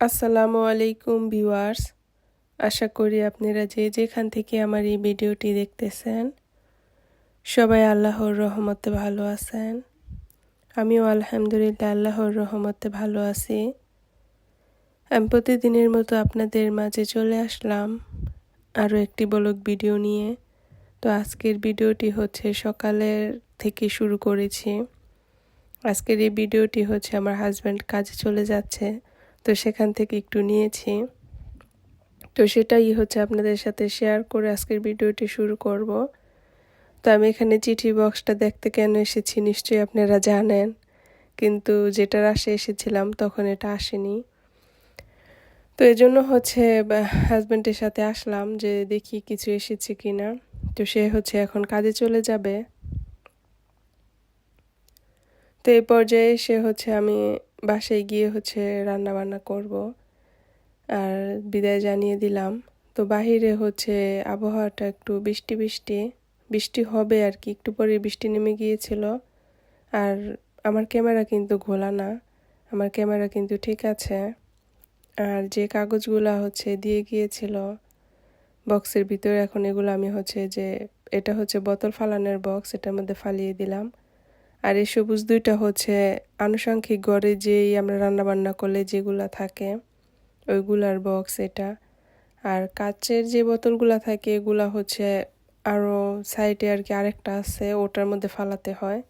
আসসালামু আলাইকুম ভিউয়ার্স। আশা করি আপনারা যে যেখান থেকে আমার এই ভিডিওটি দেখতেছেন, সবাই আল্লাহর রহমতে ভালো আছেন। আমিও আলহামদুলিল্লাহ আল্লাহর রহমতে ভালো আছি। আমি প্রতিদিনের মতো আপনাদের মাঝে চলে আসলাম আরও একটি বলক ভিডিও নিয়ে। তো আজকের ভিডিওটি হচ্ছে সকালের থেকে শুরু করেছি। আজকের এই ভিডিওটি হচ্ছে আমার হাজব্যান্ড কাজে চলে যাচ্ছে। তো সেখান থেকে একটু নিয়েছি। তো সেটাই হচ্ছে আপনাদের সাথে শেয়ার করে আজকের ভিডিওটি শুরু করব। তো আমি এখানে চিঠি বক্সটা দেখতে কেন এসেছি নিশ্চয়ই আপনারা জানেন। কিন্তু যেটার আসে এসেছিলাম তখন এটা আসেনি। তো এই জন্য হচ্ছে হাজব্যান্ডের সাথে আসলাম যে দেখি কিছু এসেছে কি না তো সে হচ্ছে এখন কাজে চলে যাবে। তো এই পর্যায়ে সে হচ্ছে আমি বাসায় গিয়ে হচ্ছে রান্না বান্না করব। আর বিদায় জানিয়ে দিলাম। তো বাহিরে হচ্ছে আবহাওয়াটা একটু বৃষ্টি বৃষ্টি বৃষ্টি হবে আর কি, একটু পরে বৃষ্টি নেমে গিয়েছিল। আর আমার ক্যামেরা কিন্তু ঘোলা না, আমার ক্যামেরা কিন্তু ঠিক আছে। আর যে কাগজগুলো হচ্ছে দিয়ে গিয়েছিল, বক্সের ভিতরে এখন এগুলো আমি হচ্ছে যে, এটা হচ্ছে বোতল ফালানোর বক্স, এটার মধ্যে ফালিয়ে দিলাম। আর এই সবুজ দুইটা হচ্ছে আনুষঙ্গিক ঘরে যেই আমরা রান্নাবান্না করলে যেগুলা থাকে, ওইগুলার বক্স এটা। আর কাচের যে বোতলগুলা থাকে, এগুলা হচ্ছে আরও সাইডে আর কি আরেকটা আছে, ওটার মধ্যে ফালাতে হয়।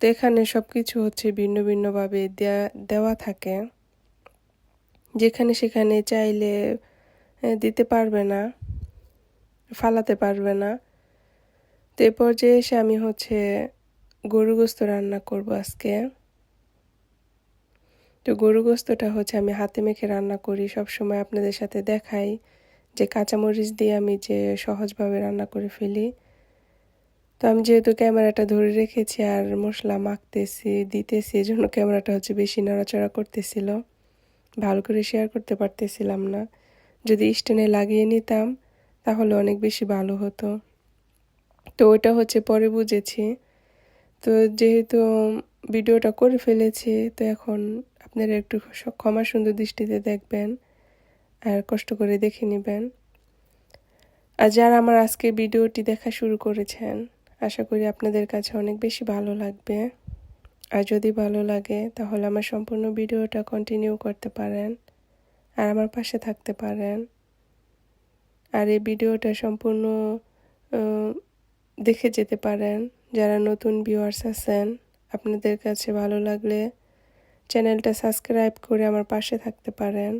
তো এখানে সব কিছু হচ্ছে ভিন্ন ভিন্নভাবে দেয়া, দেওয়া থাকে। যেখানে সেখানে চাইলে দিতে পারবে না, ফালাতে পারবে না। তো এ পর্যায়ে এসে আমি হচ্ছে গরু গোস্ত রান্না করব আজকে। তো গরু গোস্তটা হচ্ছে আমি হাতে মেখে রান্না করি সব সময় আপনাদের সাথে দেখাই যে কাঁচামরিচ দিয়ে আমি যে সহজভাবে রান্না করে ফেলি। তো আমি যেহেতু ক্যামেরাটা ধরে রেখেছি আর মশলা মাখতেছি, দিতেছি এই জন্য ক্যামেরাটা হচ্ছে বেশি নড়াচড়া করতেছিল। ভালো করে শেয়ার করতে পারতেছিলাম না। যদি স্ট্যান্ডে লাগিয়ে নিতাম, তাহলে অনেক বেশি ভালো হতো। তো ওইটা হচ্ছে পরে বুঝেছি। তো যেহেতু ভিডিওটা করে ফেলেছি, তো এখন আপনারা একটু ক্ষমা সুন্দর দৃষ্টিতে দেখবেন আর কষ্ট করে দেখে নেবেন। আর যারা আমার আজকে ভিডিওটি দেখা শুরু করেছেন, আশা করি আপনাদের কাছে অনেক বেশি ভালো লাগবে। আর যদি ভালো লাগে, তাহলে আমার সম্পূর্ণ ভিডিওটা কন্টিনিউ করতে পারেন আর আমার পাশে থাকতে পারেন। আর এই ভিডিওটা সম্পূর্ণ দেখে যেতে পারেন। যারা নতুন ভিউয়ার্স আছেন, আপনাদের কাছে ভালো লাগলে চ্যানেলটা সাবস্ক্রাইব করে আমার পাশে থাকতে পারেন।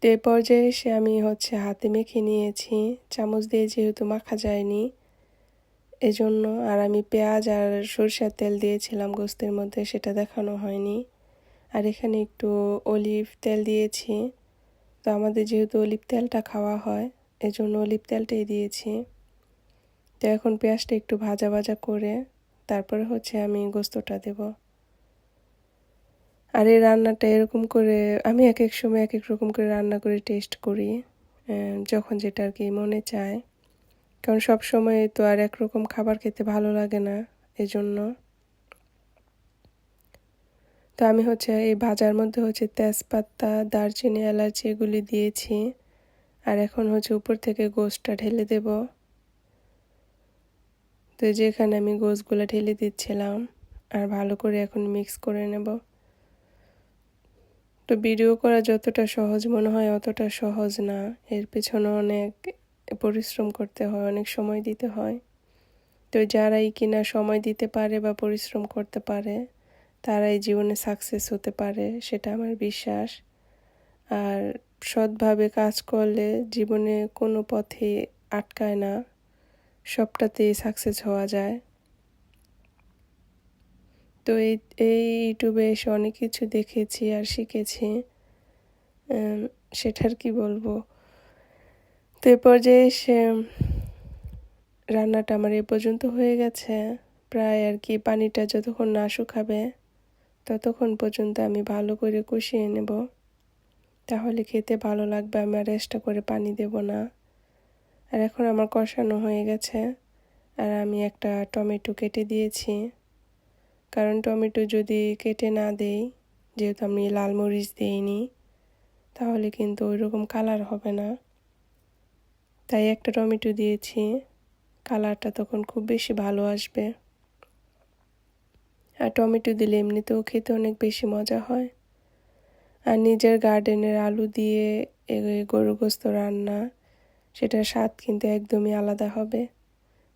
তো পর্যায়ে এসে আমি হচ্ছে হাতে মেখে নিয়েছি, চামচ দিয়ে যেহেতু মাখা যায়নি, এজন্য আর আমি পেঁয়াজ আর সরষের তেল দিয়েছিলাম গোস্তের মধ্যে, সেটা দেখানো হয়নি। আর এখানে একটু অলিভ তেল দিয়েছি। তো আমাদের যেহেতু অলিভ তেলটা খাওয়া হয়, এজন্য অলিভ তেলটাই দিয়েছি। তো এখন পেঁয়াজটা একটু ভাজা ভাজা করে তারপরে হচ্ছে আমি গোস্তটা দেব। আর এই রান্নাটা এরকম করে আমি এক এক সময় এক এক রকম করে রান্না করে টেস্ট করি যখন যেটা আর কি মনে চায়। কারণ সব সময় তো আর একরকম খাবার খেতে ভালো লাগে না এজন্য। তো আমি হচ্ছে এই ভাজার মধ্যে হচ্ছে তেজপাতা, দারচিনি, এলাচি এগুলি দিয়েছি। আর এখন হচ্ছে উপর থেকে গোসটা ঢেলে দেব। তো যেখানে আমি গোসগুলো ঢেলে দিচ্ছিলাম আর ভালো করে এখন মিক্স করে নেব। তো ভিডিও করা যতটা সহজ মনে হয় অতটা সহজ না। এর পেছনে অনেক পরিশ্রম করতে হয়, অনেক সময় দিতে হয়। তো যারাই কিনা সময় দিতে পারে বা পরিশ্রম করতে পারে, তারাই জীবনে সাকসেস হতে পারে, সেটা আমার বিশ্বাস। আর সৎভাবে কাজ করলে জীবনে কোনো পথে আটকায় না। সবটাতেই সাকসেস হওয়া যায়। তো এই এই ইউটিউবে এসে অনেক কিছু দেখেছি আর শিখেছি। সেটার কি বলব? তো এ পর্যায়ে এসে রান্নাটা আমার এ পর্যন্ত হয়ে গেছে। প্রায় আর কি পানিটা যতক্ষণ না শুকাবে, ততক্ষণ পর্যন্ত আমি ভালো করে কষিয়ে নেব। তাহলে খেতে ভালো লাগবে, আমি আর এক্সট্রা করে পানি দেব না। আর এখন আমার কষানো হয়ে গেছে। আর আমি একটা টমেটো কেটে দিয়েছি। কারণ টমেটো যদি কেটে না দেই, যেহেতু আমি লাল মরিচ দিইনি, তাহলে কিন্তু ওই রকম কালার হবে না। তাই একটা টমেটো দিয়েছি। কালারটা তখন খুব বেশি ভালো আসবে। আর টমেটো দিলে এমনিতেও খেতে অনেক বেশি মজা হয়। আর নিজের গার্ডেনের আলু দিয়ে গরু গোস্ত রান্না সেটার স্বাদ কিন্তু একদমই আলাদা হবে।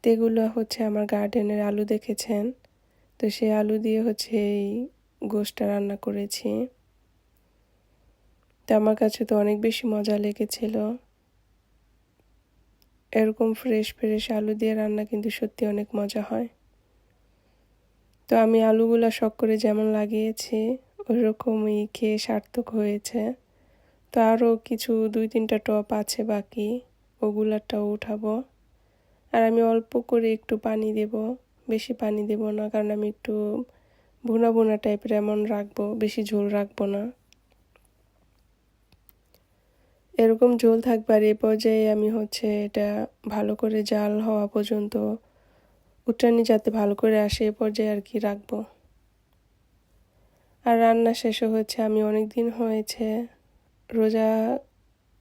তো এগুলো হচ্ছে আমার গার্ডেনের আলু দেখেছেন? তো সেই আলু দিয়ে হচ্ছে এই গোষ্ঠটা রান্না করেছি। তো আমার কাছে তো অনেক বেশি মজা লেগেছিল। এরকম ফ্রেশ ফ্রেশ আলু দিয়ে রান্না কিন্তু সত্যি অনেক মজা হয়। তো আমি আলুগুলো শখ করে যেমন লাগিয়েছি ওই রকমই খেয়ে সার্থক হয়েছে। তো আরও কিছু দুই তিনটা টপ আছে বাকি। ওগুলারটাও উঠাবো। আর আমি অল্প করে একটু পানি দেব। বেশি পানি দেব না, কারণ আমি একটু ভুনা ভুনা টাইপের এমন রাখব, বেশি ঝোল রাখব না। এরকম ঝোল থাকবে আর এ পর্যায়ে আমি হচ্ছে এটা ভালো করে জাল হওয়া পর্যন্ত, উঠানি যাতে ভালো করে আসে এ পর্যায়ে আর কি রাখব। আর রান্না শেষও হচ্ছে আমি অনেক দিন হয়েছে, রোজা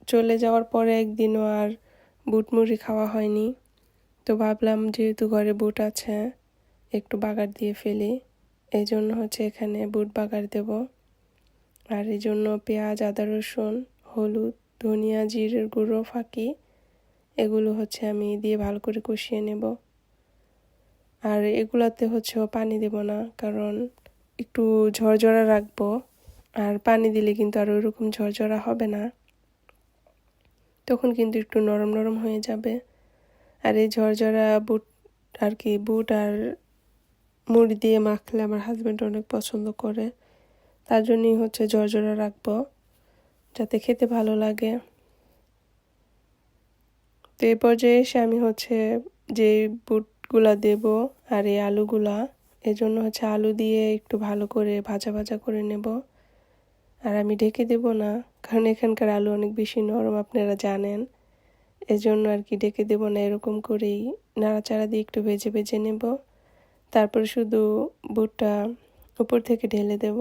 চলে যাওয়ার পরে একদিনও আর বুট মুড়ি খাওয়া হয়নি। তো ভাবলাম যেহেতু ঘরে বুট আছে, একটু বাগার দিয়ে ফেলি। এই জন্য হচ্ছে এখানে বুট বাগার দেব। আর এই জন্য পেঁয়াজ, আদা, রসুন, হলুদ, ধনিয়া, জিরের গুঁড়ো, ফাঁকি, এগুলো হচ্ছে আমি দিয়ে ভালো করে কষিয়ে নেব। আর এগুলাতে হচ্ছে পানি দেব না, কারণ একটু ঝরঝরা রাখব। আর পানি দিলে কিন্তু আর ওইরকম ঝরঝরা হবে না। তখন কিন্তু একটু নরম নরম হয়ে যাবে। আর এই ঝরঝরা বুট আর কি, বুট আর মুড়ি দিয়ে মাখলে আমার হাজব্যান্ড অনেক পছন্দ করে। তার জন্যই হচ্ছে ঝরঝরা রাখব, যাতে খেতে ভালো লাগে। তো এই পর্যায়ে এসে আমি হচ্ছে যে বুটগুলা দেব আর এই আলুগুলা, এজন্য হচ্ছে আলু দিয়ে একটু ভালো করে ভাজা ভাজা করে নেব। আর আমি ঢেকে দেব না, কারণ এখানকার আলু অনেক বেশি নরম, আপনারা জানেন। এজন্য আর কি ঢেকে দেব না, এরকম করেই নাড়াচাড়া দিয়ে একটু ভেজে ভেজে নেব। তারপর শুধু বুটটা উপর থেকে ঢেলে দেব।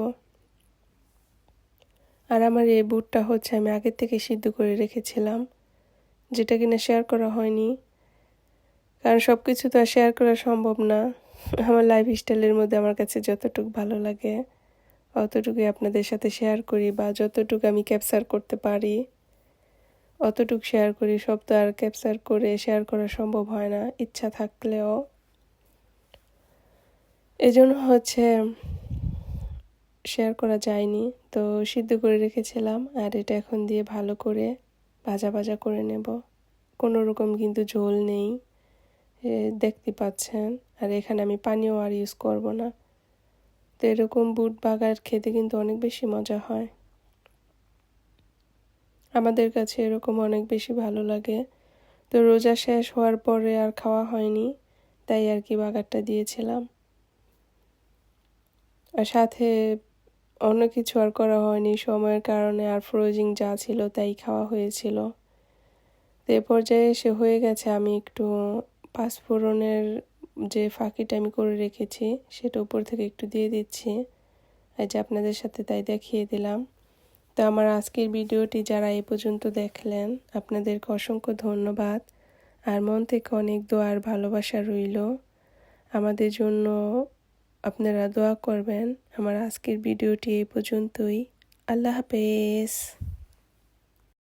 আর আমার এই বুটটা হচ্ছে আমি আগের থেকে সিদ্ধ করে রেখেছিলাম, যেটা কিনা শেয়ার করা হয়নি। কারণ সব কিছু তো আর শেয়ার করা সম্ভব না। আমার লাইফ স্টাইলের মধ্যে আমার কাছে যতটুকু ভালো লাগে। অতটুকুই আপনাদের সাথে শেয়ার করি বা যতটুকু আমি ক্যাপচার করতে পারি। অতটুকু শেয়ার করি, সব তো আর ক্যাপচার করে শেয়ার করা সম্ভব হয় না, ইচ্ছা থাকলেও। এজন্য হচ্ছে শেয়ার করা যায়নি, তো সিদ্ধ করে রেখেছিলাম আর এটা এখন দিয়ে ভালো করে ভাজা ভাজা করে নেব। কোনো রকম কিন্তু ঝোল নেই দেখতে পাচ্ছেন। আর এখানে আমি পানিও আর ইউজ করব না। তো এরকম বুট বাগার খেতে কিন্তু অনেক বেশি মজা হয়। আমাদের কাছে এরকম অনেক বেশি ভালো লাগে। তো রোজা শেষ হওয়ার পরে আর খাওয়া হয়নি, তাই আর কি বাগারটা দিয়েছিলাম। আর সাথে অন্য কিছু আর করা হয়নি, সময়ের কারণে আর ফ্রোজিং যা ছিল তাই খাওয়া হয়েছিল। তো এ পর্যায়ে এসে হয়ে গেছে আমি একটু পাঁচফোড়নের যে ফাঁকিটা আমি করে রেখেছি, সেটা উপর থেকে একটু দিয়ে দিচ্ছি। এই যে আপনাদের সাথে তাই দেখিয়ে দিলাম। তো আমার আজকের ভিডিওটি যারা এ পর্যন্ত দেখলেন, আপনাদেরকে অসংখ্য ধন্যবাদ। আর মন থেকে অনেক দোয়ার ভালোবাসা রইল। আমাদের জন্য আপনারা দোয়া করবেন। আমার আজকের ভিডিওটি এই পর্যন্তই। আল্লাহ হাফেজ।